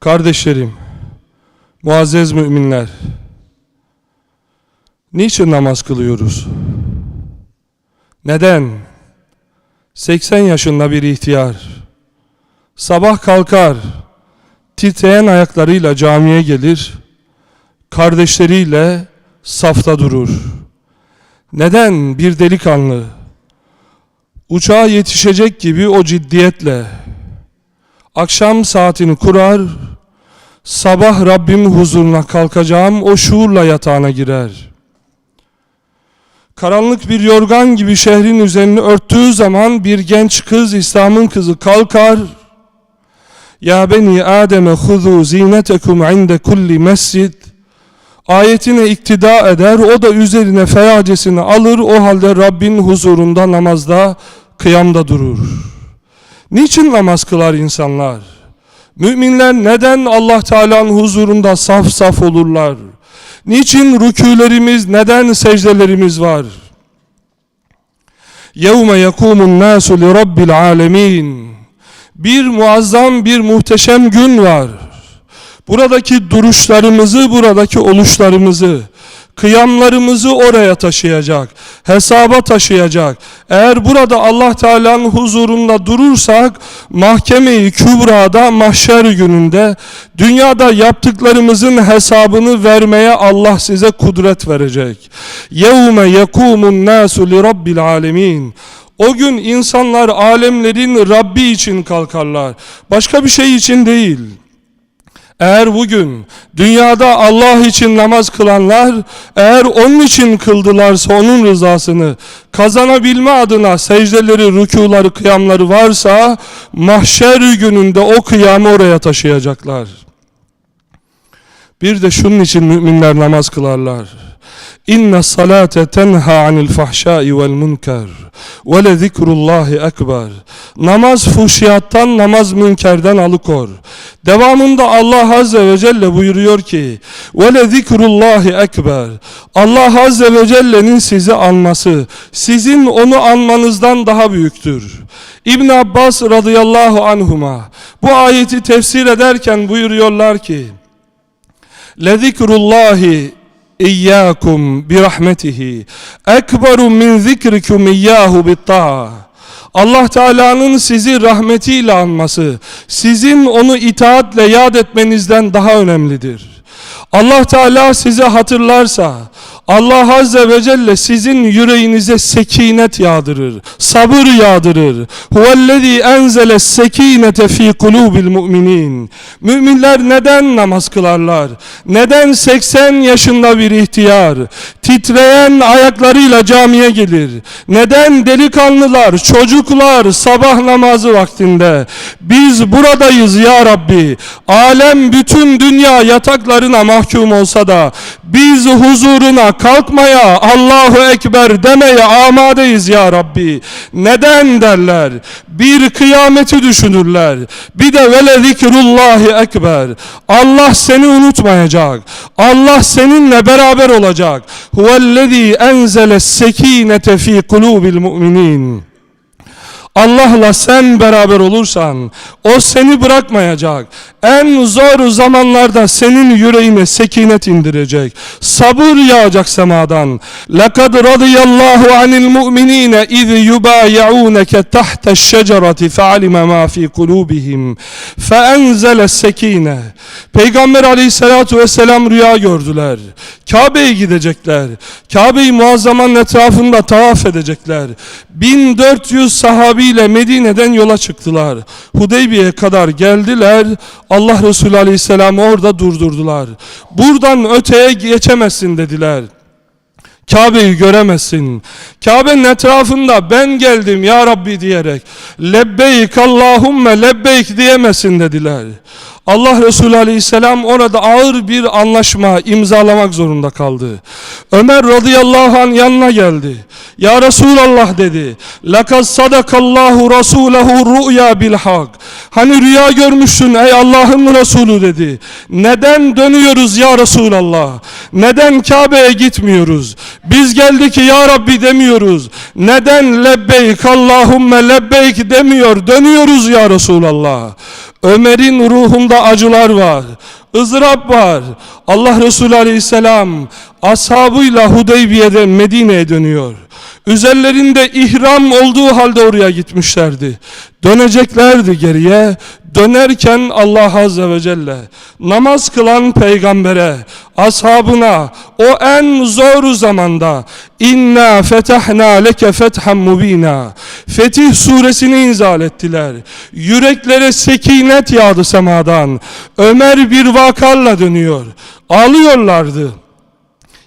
Kardeşlerim, muazzez müminler, niçin namaz kılıyoruz? Neden? 80 yaşında bir ihtiyar, sabah kalkar, titreyen ayaklarıyla camiye gelir, kardeşleriyle safta durur. Neden bir delikanlı, uçağa yetişecek gibi o ciddiyetle, akşam saatini kurar, sabah Rabbim huzuruna kalkacağım o şuurla yatağına girer. Karanlık bir yorgan gibi şehrin üzerini örttüğü zaman bir genç kız İslam'ın kızı kalkar. Ya beni Adem'e huzu zinetekum inde kulli mescid. Ayetine iktida eder, o da üzerine feyacesini alır, o halde Rabbin huzurunda namazda, kıyamda durur. Niçin namaz kılar insanlar? Müminler neden Allah Teala'nın huzurunda saf saf olurlar? Niçin rükûlerimiz, neden secdelerimiz var? يَوْمَ يَقُومُ النَّاسُ لِرَبِّ الْعَالَمِينَ Bir muazzam, bir muhteşem gün var. Buradaki duruşlarımızı, buradaki oluşlarımızı, kıyamlarımızı oraya taşıyacak, hesaba taşıyacak. Eğer burada Allah Teala'nın huzurunda durursak, mahkemeyi kübrada, mahşer gününde, dünyada yaptıklarımızın hesabını vermeye Allah size kudret verecek. يَوْمَ يَكُومُ النَّاسُ لِرَبِّ الْعَالَمِينَ o gün insanlar alemlerin Rabbi için kalkarlar. Başka bir şey için değil. Eğer bugün dünyada Allah için namaz kılanlar eğer onun için kıldılarsa onun rızasını kazanabilme adına secdeleri, rükuları, kıyamları varsa mahşer gününde o kıyamı oraya taşıyacaklar. Bir de şunun için müminler namaz kılarlar. İnne salate tenha anil fahşai vel münker ve le zikrullahi ekber. Namaz fuhşiyattan, namaz münkerden alıkor. Devamında Allah Azze ve Celle buyuruyor ki ve le zikrullahi ekber. Allah Azze ve Celle'nin sizi anması, sizin onu anmanızdan daha büyüktür. İbn Abbas radıyallahu anhuma bu ayeti tefsir ederken buyuruyorlar ki لذكرullah İyyakum bi rahmetihi ekberu min zikrikum iyyahu bit Allah Teala'nın sizi rahmetiyle anması, sizin onu itaatle yad etmenizden daha önemlidir. Allah Teala sizi hatırlarsa, Allah Azze ve Celle sizin yüreğinize sekinet yağdırır, sabır yağdırır. Huvellezî enzele sekinete fî kulûbil mu'minin. Müminler neden namaz kılarlar? Neden 80 yaşında bir ihtiyar, titreyen ayaklarıyla camiye gelir? Neden delikanlılar, çocuklar sabah namazı vaktinde? Biz buradayız ya Rabbi. Alem bütün dünya yataklarına mahkum olsa da biz huzuruna kalkmaya, Allahu Ekber demeye amadeyiz ya Rabbi. Neden derler? Bir kıyameti düşünürler. Bir de vele zikrullahi ekber. Allah seni unutmayacak. Allah seninle beraber olacak. Huvellezî enzele sekinete fî kulûbil mu'minin. Allah'la sen beraber olursan o seni bırakmayacak. En zor zamanlarda senin yüreğine sekinet indirecek. Sabır yağacak semadan. لَقَدْ رَضِيَ اللّٰهُ عَنِ الْمُؤْمِنِينَ اِذْ يُبَايَعُونَكَ تَحْتَ الشَّجَرَةِ فَعَلِمَ مَا فِي قُلُوبِهِمْ فَاَنْزَلَ السَّك۪ينَ Peygamber aleyhissalatu vesselam rüya gördüler. Kabe'ye gidecekler. Kabe'yi muazzamanın etrafında tavaf edecekler. 1400 sahabiyle Medine'den yola çıktılar. Hudeybiye'ye kadar geldiler. Allah Resulü Aleyhisselam'ı orada durdurdular. Buradan öteye geçemezsin dediler. Kabe'yi göremezsin. Kabe'nin etrafında ben geldim ya Rabbi diyerek lebbeyk Allahümme lebbeyk diyemezsin dediler. Allah Resulü Aleyhisselam orada ağır bir anlaşma imzalamak zorunda kaldı. Ömer radıyallahu an yanına geldi. Ya Resulallah dedi. Lekad sadakallahu rasulehu ru'ya bil hak. Hani rüya görmüşsün ey Allah'ın Resulü dedi. Neden dönüyoruz ya Resulallah? Neden Kabe'ye gitmiyoruz? Biz geldik ya Rabbi demiyoruz. Neden lebbeyk Allahümme lebbeyk demiyor? Dönüyoruz ya Resulallah. Ömer'in ruhunda acılar var. ızdırap var. Allah Resulü Aleyhisselam ashabıyla Hudeybiye'de Medine'ye dönüyor. Üzerlerinde ihram olduğu halde oraya gitmişlerdi. Döneceklerdi geriye. Dönerken Allah Azze ve Celle namaz kılan peygambere, ashabına o en zor zamanda inna fetahna leke fethan mubina Fetih suresini inzal ettiler. Yüreklere sekinet yağdı semadan. Ömer bir vakarla dönüyor. Ağlıyorlardı.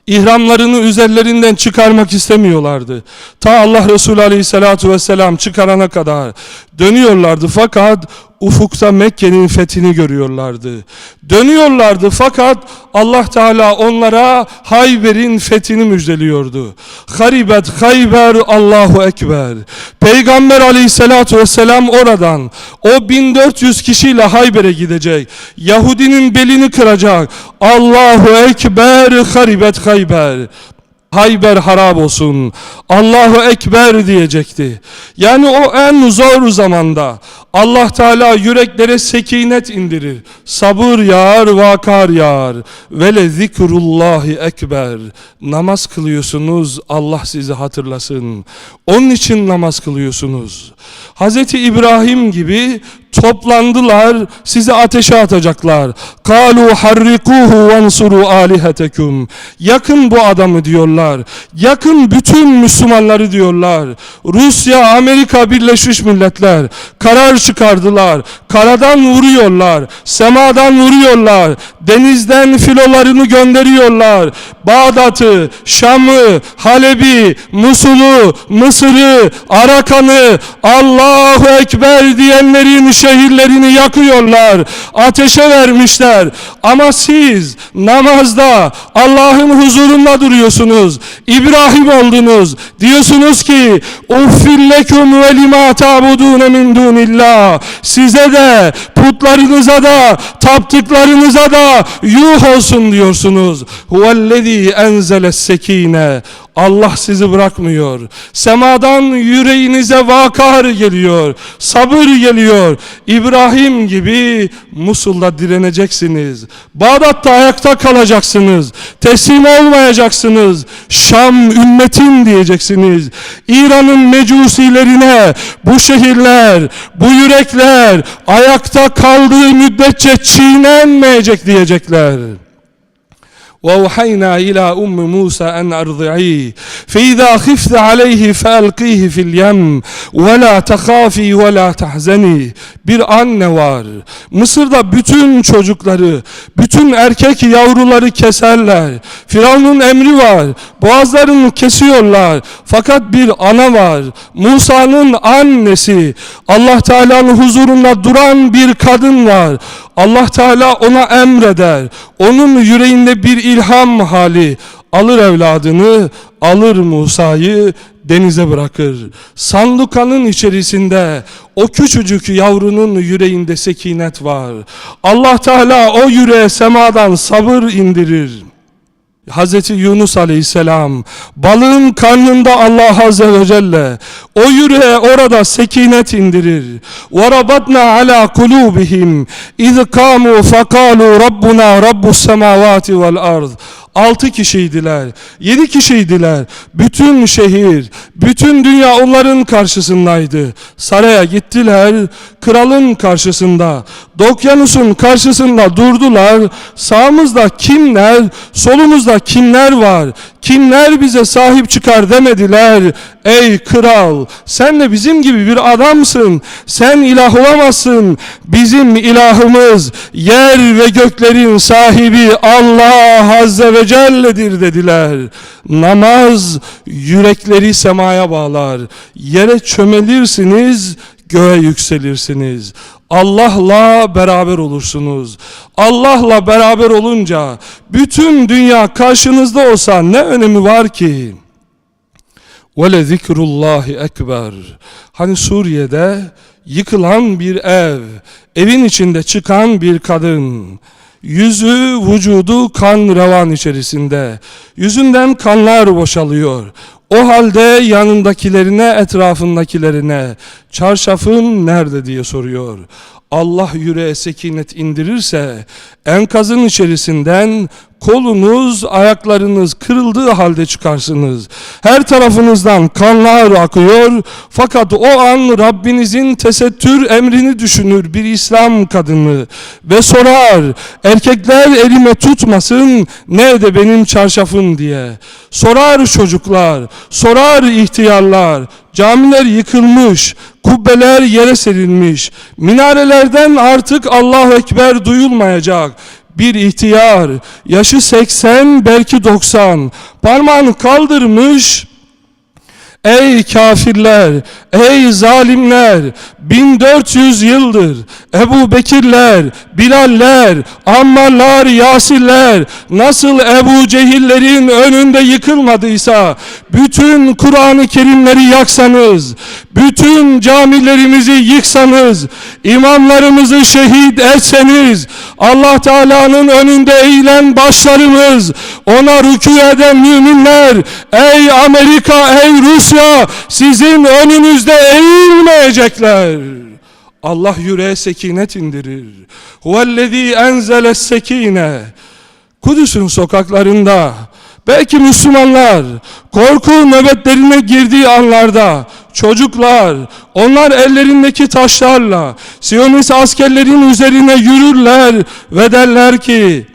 İhramlarını üzerlerinden çıkarmak istemiyorlardı. Ta Allah Resulü Aleyhisselatü Vesselam çıkarana kadar dönüyorlardı fakat ufukta Mekke'nin fethini görüyorlardı. Dönüyorlardı fakat Allah Teala onlara Hayber'in fethini müjdeliyordu. Haribet Hayber Allahu Ekber. Peygamber Aleyhisselatü Vesselam oradan o 1400 kişiyle Hayber'e gidecek. Yahudinin belini kıracak. Allahu Ekber Haribet Hayber. Hayber harap olsun. Allahu Ekber diyecekti. Yani o en zor zamanda Allah Teala yüreklere sekinet indirir. Sabır yağar, vakar yağar. Ve le zikrullahi ekber. Namaz kılıyorsunuz, Allah sizi hatırlasın. Onun için namaz kılıyorsunuz. Hazreti İbrahim gibi toplandılar, sizi ateşe atacaklar. Kalu harrikuhu vansuru alihetekum. Yakın bu adamı diyorlar. Yakın bütün Müslümanları diyorlar. Rusya, Amerika, Birleşmiş Milletler karar çıkardılar. Karadan vuruyorlar, semadan vuruyorlar, denizden filolarını gönderiyorlar. Bağdat'ı, Şam'ı, Halep'i, Musul'u, Mısır'ı, Arakan'ı, Allahu Ekber diyenlerin şehirlerini yakıyorlar. Ateşe vermişler. Ama siz namazda Allah'ın huzurunda duruyorsunuz. İbrahim oldunuz. Diyorsunuz ki Uffillekum ve lima ta'budune min dunillah. Size de putlarınıza da taptıklarınıza da yuh olsun diyorsunuz. Huvellezî enzeles sekine. Allah sizi bırakmıyor. Semadan yüreğinize vakar geliyor. Sabır geliyor. İbrahim gibi Musul'da direneceksiniz. Bağdat'ta ayakta kalacaksınız. Teslim olmayacaksınız. Şam ümmetin diyeceksiniz. İran'ın mecusilerine bu şehirler, bu yürekler ayakta kaldığı müddetçe çiğnenmeyecek diyecekler. وأوحينا إلى أم موسى أن أرضعيه فإذا خفت عليه فألقيه في اليم ولا تخافي ولا تحزني bir anne var. Mısır'da bütün çocukları, bütün erkek yavruları keserler. Firavun'un emri var. Boğazlarını kesiyorlar. Fakat bir ana var. Musa'nın annesi. Allah Teala'nın huzurunda duran bir kadın var. Allah Teala ona emreder. Onun yüreğinde bir ilham hali alır evladını, alır Musa'yı denize bırakır. Sandukanın içerisinde o küçücük yavrunun yüreğinde sekinet var. Allah Teala o yüreğe semadan sabır indirir. Hazreti Yunus Aleyhisselam balığın karnında Allah Azze ve Celle o yüreğe orada sekinet indirir. وَرَبَطْنَا عَلَى قُلُوبِهِمْ اِذْ قَامُوا فَقَالُوا رَبُّنَا رَبُّ السَّمَاوَاتِ وَالْأَرْضِ Altı kişiydiler, yedi kişiydiler. Bütün şehir, bütün dünya onların karşısındaydı. Saraya gittiler, kralın karşısında, Dokyanus'un karşısında durdular. Sağımızda kimler, solumuzda kimler var? Kimler bize sahip çıkar demediler. Ey kral, sen de bizim gibi bir adamsın. Sen ilah olamazsın. Bizim ilahımız yer ve göklerin sahibi Allah Azze ve Celle'dir dediler. Namaz yürekleri semaya bağlar. Yere çömelirsiniz, göğe yükselirsiniz. Allah'la beraber olursunuz. Allah'la beraber olunca bütün dünya karşınızda olsa ne önemi var ki? Vele zikrullahi ekber. Hani Suriye'de yıkılan bir ev, evin içinde çıkan bir kadın, yüzü, vücudu kan revan içerisinde, yüzünden kanlar boşalıyor. O halde yanındakilerine, etrafındakilerine çarşafın nerede diye soruyor. Allah yüreğe sekinet indirirse enkazın içerisinden kolunuz, ayaklarınız kırıldığı halde çıkarsınız. Her tarafınızdan kanlar akıyor. Fakat o an Rabbinizin tesettür emrini düşünür bir İslam kadını ve sorar erkekler elime tutmasın ne de benim çarşafım diye. Sorar çocuklar, sorar ihtiyarlar. Camiler yıkılmış, kubbeler yere serilmiş. Minarelerden artık Allahu Ekber duyulmayacak bir ihtiyar, yaşı 80 belki 90, parmağını kaldırmış, Ey kafirler, ey zalimler, 1400 yıldır Ebu Bekirler, Bilaller, Ammarlar, Yasirler nasıl Ebu Cehillerin önünde yıkılmadıysa bütün Kur'an-ı Kerimleri yaksanız, bütün camilerimizi yıksanız, imamlarımızı şehit etseniz, Allah Teala'nın önünde eğilen başlarımız, ona rükû eden müminler, ey Amerika, ey Rusya, sizin önünüzde eğilmeyecekler. Allah yüreğe sekinet indirir. Huvellezî enzeles sekine. Kudüs'ün sokaklarında belki Müslümanlar korku nöbetlerine girdiği anlarda çocuklar onlar ellerindeki taşlarla Siyonist askerlerin üzerine yürürler ve derler ki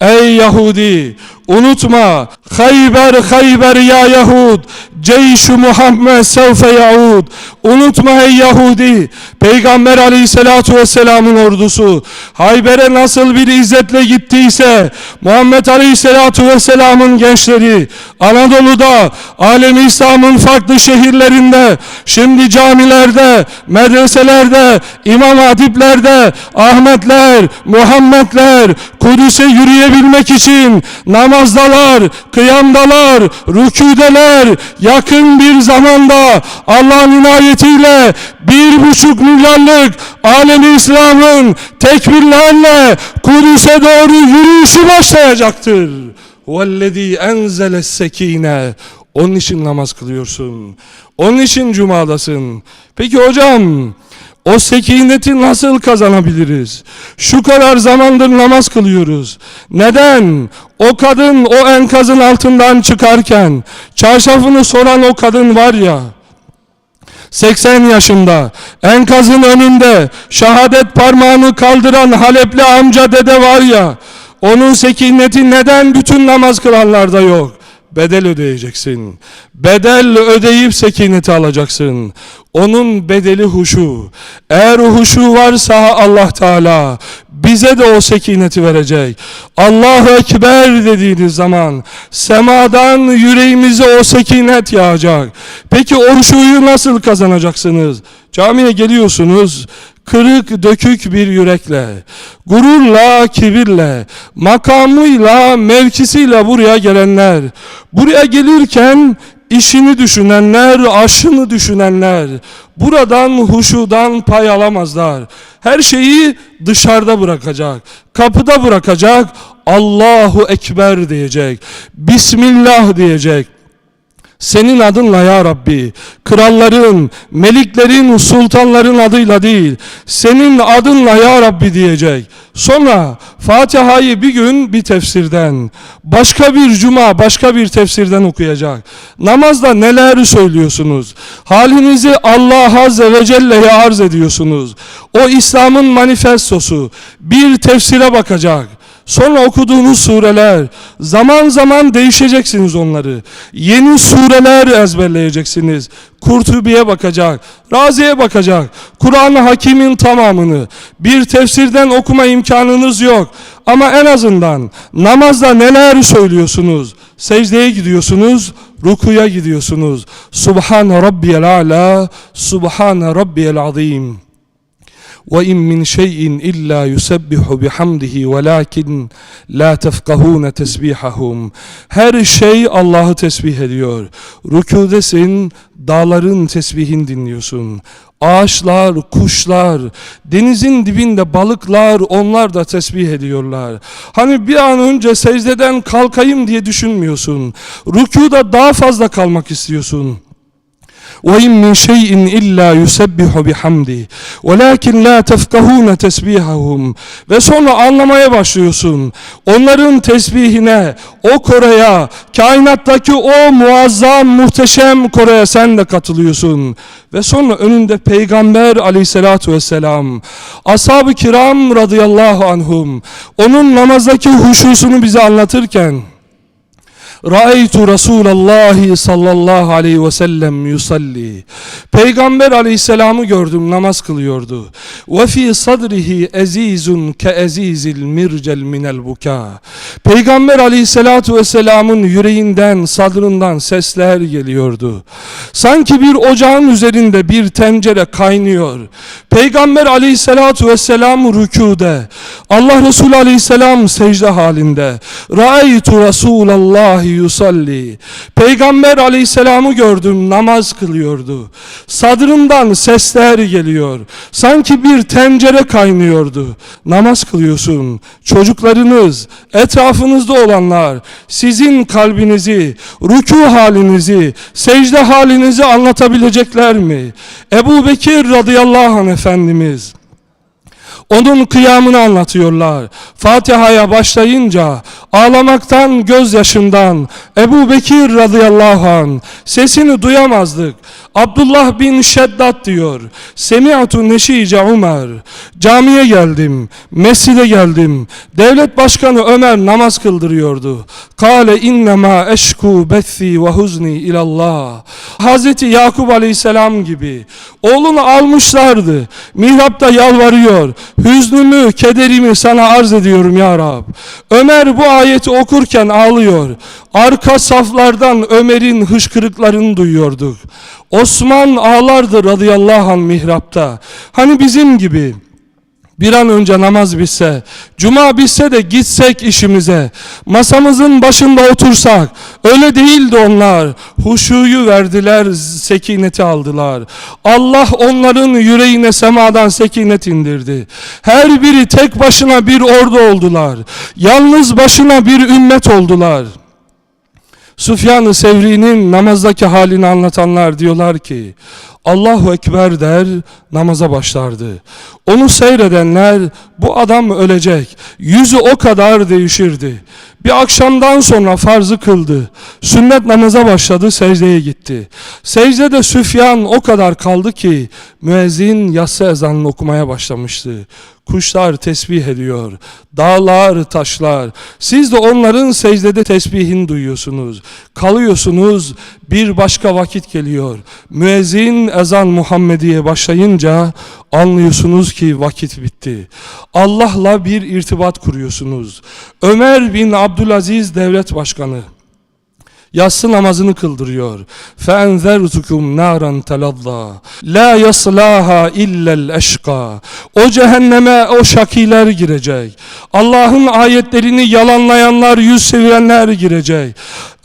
Ey Yahudi unutma Hayber Hayber ya Yahud Ceyşu Muhammed sevfe yaud Unutma ey Yahudi Peygamber aleyhissalatu vesselamın ordusu. Hayber'e nasıl bir izzetle gittiyse Muhammed aleyhissalatu vesselamın gençleri Anadolu'da alem İslam'ın farklı şehirlerinde Şimdi camilerde medreselerde imam hatiplerde Ahmetler Muhammedler Kudüs'e yürüyebilmek için namazdalar, kıyamdalar, rüküdeler, yakın bir zamanda Allah'ın inayetiyle bir buçuk milyarlık alemi İslam'ın tekbirlerle Kudüs'e doğru yürüyüşü başlayacaktır. وَالَّذ۪ي اَنْزَلَ السَّك۪ينَ Onun için namaz kılıyorsun. Onun için cumadasın. Peki hocam o sekineti nasıl kazanabiliriz? Şu kadar zamandır namaz kılıyoruz. Neden? O kadın o enkazın altından çıkarken çarşafını soran o kadın var ya 80 yaşında enkazın önünde şehadet parmağını kaldıran Halepli amca dede var ya onun sekineti neden bütün namaz kılanlarda yok? Bedel ödeyeceksin. Bedel ödeyip sekineti alacaksın. Onun bedeli huşu. Eğer huşu varsa Allah Teala bize de o sekineti verecek. Allahu Ekber dediğiniz zaman semadan yüreğimize o sekinet yağacak. Peki o huşuyu nasıl kazanacaksınız? Camiye geliyorsunuz, kırık dökük bir yürekle, gururla, kibirle, makamıyla, mevkisiyle buraya gelenler, buraya gelirken işini düşünenler, aşını düşünenler, buradan huşudan pay alamazlar. Her şeyi dışarıda bırakacak, kapıda bırakacak, Allahu Ekber diyecek, Bismillah diyecek. Senin adınla ya Rabbi, kralların, meliklerin, sultanların adıyla değil, senin adınla ya Rabbi diyecek. Sonra Fatiha'yı bir gün bir tefsirden, başka bir cuma başka bir tefsirden okuyacak. Namazda neler söylüyorsunuz? Halinizi Allah Azze ve Celle'ye arz ediyorsunuz. O İslam'ın manifestosu bir tefsire bakacak. Sonra okuduğunuz sureler zaman zaman değişeceksiniz onları. Yeni sureler ezberleyeceksiniz. Kurtubi'ye bakacak, Razi'ye bakacak. Kur'an-ı Hakim'in tamamını bir tefsirden okuma imkanınız yok. Ama en azından namazda neler söylüyorsunuz? Secdeye gidiyorsunuz, rukuya gidiyorsunuz. Subhan Rabbiyel Ala, Subhan Rabbiyel Azim. وإن من شيء إلا يسبح بحمده ولكن لا تفقهون تسبيحهم Her şey Allah'ı tesbih ediyor. Rükûdesin, dağların tesbihini dinliyorsun. Ağaçlar, kuşlar, denizin dibinde balıklar onlar da tesbih ediyorlar. Hani bir an önce secdeden kalkayım diye düşünmüyorsun. Rükuda daha fazla kalmak istiyorsun. وإن من شيء إلا يسبح بحمده ولكن لا تفقهون تسبيحهم ve sonra anlamaya başlıyorsun. Onların tesbihine, o koraya, kainattaki o muazzam, muhteşem koraya sen de katılıyorsun. Ve sonra önünde Peygamber aleyhissalatu vesselam, ashab-ı kiram radıyallahu anhum, onun namazdaki huşusunu bize anlatırken, Ra'eytu Resulallah sallallahu aleyhi ve sellem yusalli. Peygamber aleyhisselamı gördüm namaz kılıyordu. Ve fi sadrihi ezizun ke ezizil mircel minel buka. Peygamber aleyhisselatu vesselamın yüreğinden, sadrından sesler geliyordu. Sanki bir ocağın üzerinde bir tencere kaynıyor. Peygamber aleyhisselatu vesselam rükude. Allah Resulü aleyhisselam secde halinde. Ra'eytu Resulallah yusalli. Peygamber aleyhisselamı gördüm namaz kılıyordu. Sadrından sesler geliyor. Sanki bir tencere kaynıyordu. Namaz kılıyorsun. Çocuklarınız, etrafınızda olanlar sizin kalbinizi, rükû halinizi, secde halinizi anlatabilecekler mi? Ebu Bekir radıyallahu anh Efendimiz onun kıyamını anlatıyorlar. Fatiha'ya başlayınca ağlamaktan, gözyaşından Ebu Bekir radıyallahu an sesini duyamazdık. Abdullah bin Şeddat diyor. Semi'atu neşice Umar. Camiye geldim, mescide geldim. Devlet başkanı Ömer namaz kıldırıyordu. Kale innema eşku bethi ve huzni ilallah. Hazreti Yakup aleyhisselam gibi. Oğlunu almışlardı. Mihrapta yalvarıyor. Hüznümü, kederimi sana arz ediyorum ya Rab. Ömer bu ayeti okurken ağlıyor. Arka saflardan Ömer'in hışkırıklarını duyuyorduk. Osman ağlardı radıyallahu anh mihrapta. Hani bizim gibi. Bir an önce namaz bitse, cuma bitse de gitsek işimize, masamızın başında otursak, öyle değildi onlar. Huşuyu verdiler, sekineti aldılar. Allah onların yüreğine semadan sekinet indirdi. Her biri tek başına bir ordu oldular. Yalnız başına bir ümmet oldular. Süfyan-ı Sevri'nin namazdaki halini anlatanlar diyorlar ki Allahu Ekber der namaza başlardı. Onu seyredenler bu adam ölecek. Yüzü o kadar değişirdi. Bir akşamdan sonra farzı kıldı. Sünnet namaza başladı secdeye gitti. Secdede Süfyan o kadar kaldı ki müezzin yatsı ezanını okumaya başlamıştı. Kuşlar tesbih ediyor. Dağlar, taşlar. Siz de onların secdede tesbihini duyuyorsunuz. Kalıyorsunuz. Bir başka vakit geliyor. Müezzin ezan Muhammediye başlayınca anlıyorsunuz ki vakit bitti. Allah'la bir irtibat kuruyorsunuz. Ömer bin Abdülaziz devlet başkanı yatsı namazını kıldırıyor. فَاَنْذَرْتُكُمْ نَارًا تَلَظَّى لَا يَصْلَاهَا اِلَّا الْاَشْقَى O cehenneme o şakiler girecek. Allah'ın ayetlerini yalanlayanlar, yüz çevirenler girecek.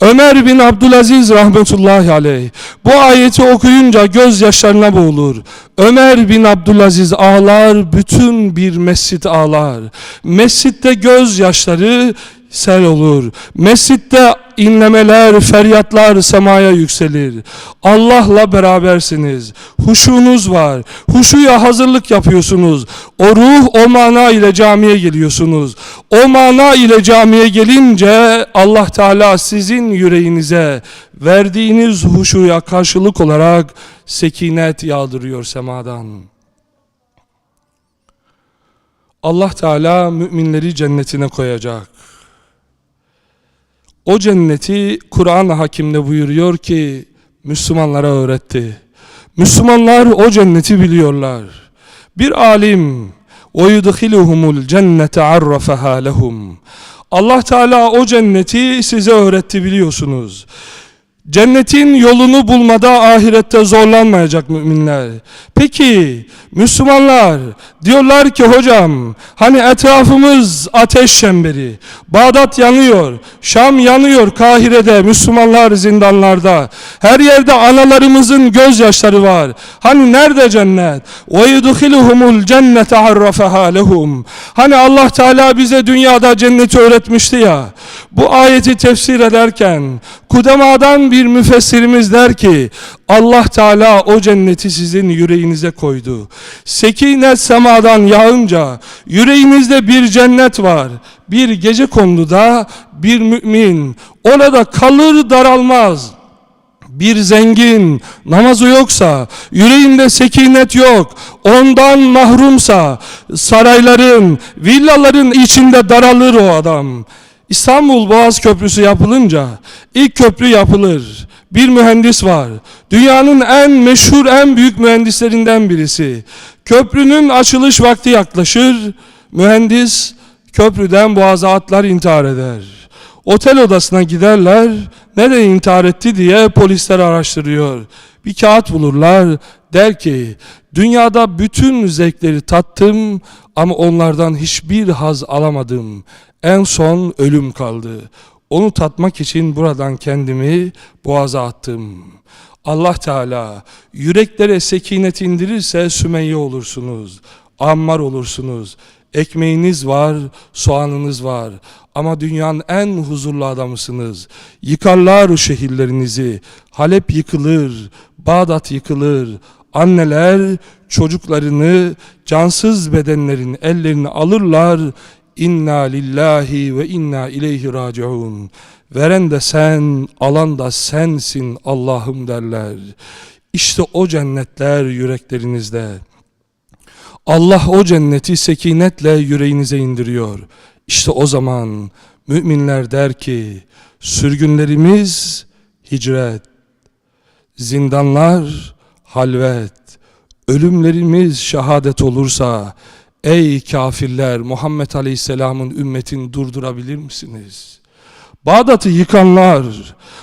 Ömer bin Abdülaziz rahmetullahi aleyh bu ayeti okuyunca gözyaşlarına boğulur. Ömer bin Abdülaziz ağlar, bütün bir mescit ağlar. Mescitte gözyaşları sel olur. Mescitte inlemeler, feryatlar semaya yükselir. Allah'la berabersiniz. Huşunuz var. Huşuya hazırlık yapıyorsunuz. O ruh o mana ile camiye geliyorsunuz. O mana ile camiye gelince Allah Teala sizin yüreğinize verdiğiniz huşuya karşılık olarak sekinet yağdırıyor semadan. Allah Teala müminleri cennetine koyacak. O cenneti Kur'an hakimde buyuruyor ki Müslümanlara öğretti. Müslümanlar o cenneti biliyorlar. Bir alim وَيُدْخِلُهُمُ الْجَنَّةَ عَرَّفَهَا لَهُمْ Allah Teala o cenneti size öğretti biliyorsunuz. Cennetin yolunu bulmada ahirette zorlanmayacak müminler. Peki Müslümanlar diyorlar ki hocam hani etrafımız ateş çemberi. Bağdat yanıyor, Şam yanıyor Kahire'de, Müslümanlar zindanlarda. Her yerde analarımızın gözyaşları var. Hani nerede cennet? وَيُدْخِلُهُمُ الْجَنَّةَ عَرَّفَهَا لَهُمْ Hani Allah Teala bize dünyada cenneti öğretmişti ya. Bu ayeti tefsir ederken Kudema'dan bir müfessirimiz der ki Allah Teala o cenneti sizin yüreğinize koydu. Sekinet semadan yağınca yüreğinizde bir cennet var. Bir gece konuda bir mümin orada kalır daralmaz bir zengin namazı yoksa, yüreğinde sekinet yok, ondan mahrumsa, sarayların, villaların içinde daralır o adam. İstanbul Boğaz Köprüsü yapılınca, ilk köprü yapılır. Bir mühendis var. Dünyanın en meşhur, en büyük mühendislerinden birisi. Köprünün açılış vakti yaklaşır. Mühendis köprüden boğaza atlar intihar eder. Otel odasına giderler. Neden intihar etti diye polisler araştırıyor. Bir kağıt bulurlar. Der ki dünyada bütün zevkleri tattım ama onlardan hiçbir haz alamadım. En son ölüm kaldı. Onu tatmak için buradan kendimi boğaza attım. Allah Teala yüreklere sekinet indirirse Sümeyye olursunuz. Ammar olursunuz. Ekmeğiniz var, soğanınız var. Ama dünyanın en huzurlu adamısınız. Yıkarlar şehirlerinizi. Halep yıkılır, Bağdat yıkılır. Anneler çocuklarını cansız bedenlerin ellerini alırlar. İnna lillahi ve inna ileyhi raciun. Veren de sen, alan da sensin Allah'ım derler. İşte o cennetler yüreklerinizde. Allah o cenneti sekinetle yüreğinize indiriyor. İşte o zaman müminler der ki sürgünlerimiz hicret, zindanlar halvet, ölümlerimiz şehadet olursa ey kafirler Muhammed Aleyhisselam'ın ümmetini durdurabilir misiniz? Bağdat'ı yıkanlar,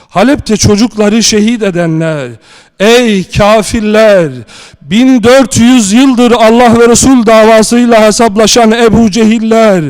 Halep'te çocukları şehit edenler, ey kafirler, 1400 yıldır Allah ve Resul davasıyla hesaplaşan Ebu Cehiller,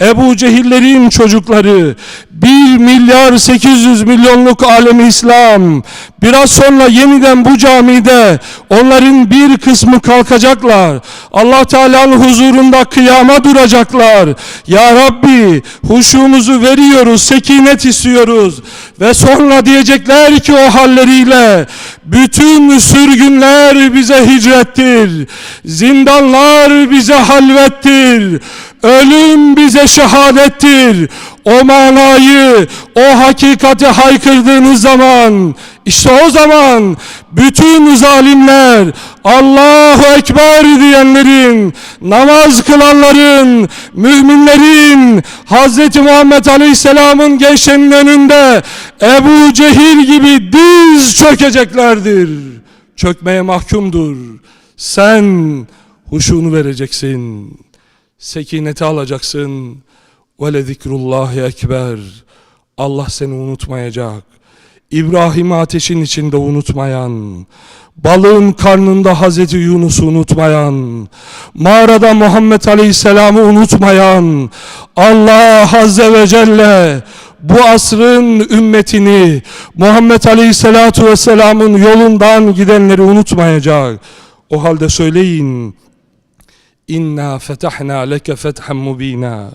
Ebu Cehillerin çocukları, 1 milyar 800 milyonluk alemi İslam, biraz sonra yeniden bu camide onların bir kısmı kalkacaklar. Allah Teala'nın huzurunda kıyama duracaklar. Ya Rabbi huşumuzu veriyoruz, sekinet istiyoruz. Ve sonra diyecekler ki o halleriyle bütün sürgünler bize hicrettir. Zindanlar bize halvettir. Ölüm bize şehadettir. O manayı, o hakikati haykırdığınız zaman, işte o zaman bütün zalimler, Allahu Ekber diyenlerin, namaz kılanların, müminlerin, Hz. Muhammed Aleyhisselam'ın gençlerin önünde Ebu Cehil gibi diz çökeceklerdir. Çökmeye mahkumdur. Sen huşunu vereceksin. Sekineti alacaksın. Ve le zikrullahi ekber. Allah seni unutmayacak. İbrahim'i ateşin içinde unutmayan, balığın karnında Hazreti Yunus'u unutmayan, mağarada Muhammed Aleyhisselam'ı unutmayan, Allah Azze ve Celle bu asrın ümmetini Muhammed Aleyhisselatu Vesselam'ın yolundan gidenleri unutmayacak. O halde söyleyin, İnna fetahna leke fethen mubina.